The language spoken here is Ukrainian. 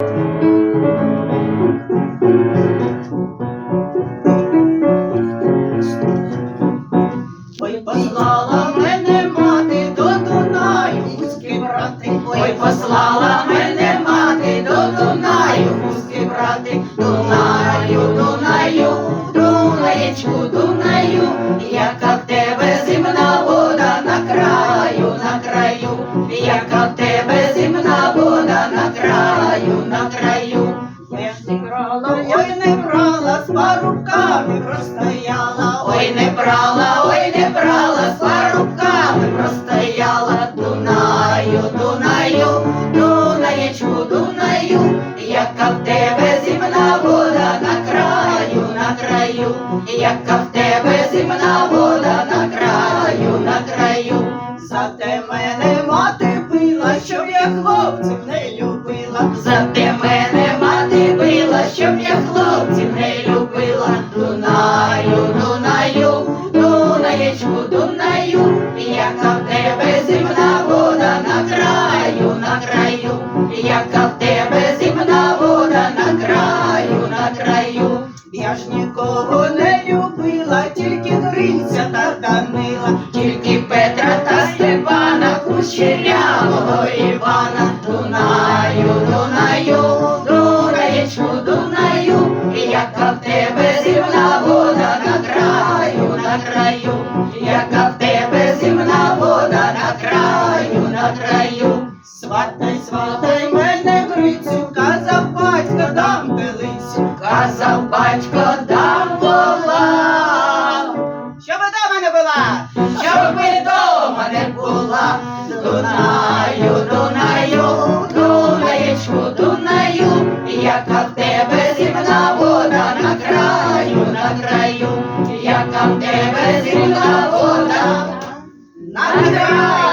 Ой, послала мене мати до Дунаю, гуськи брати. Ой, послала мене мати до Дунаю, гуськи брати. Дунаю, Дунаю, Дунаєчку, Дунаю, яка в тебе зимна вода на краю, на краю, яка в тебе парубками простояла, ой, не брала, ой, не брала, з парубками простояла, Дунаю, Дунаю, Дунаєчку, Дунаю, яка в тебе зимна вода на краю, на краю, яка в тебе зимна вода на краю, на краю. Зате мене мати била, щоб я хлопців не любила. Зате мене Дунаєчку, Дунаю, яка в тебе зимна вода на краю, на краю, яка в тебе зимна вода на краю, на краю. Я ж нікого не любила, тільки Гриця та Данила, тільки Петра та Степана, кучерявого яка в тебе земна вода на краю, на краю. Сватай, сватай мене Грицю, казав батько, дам белицю, казав батько, дам краю, яка в тебе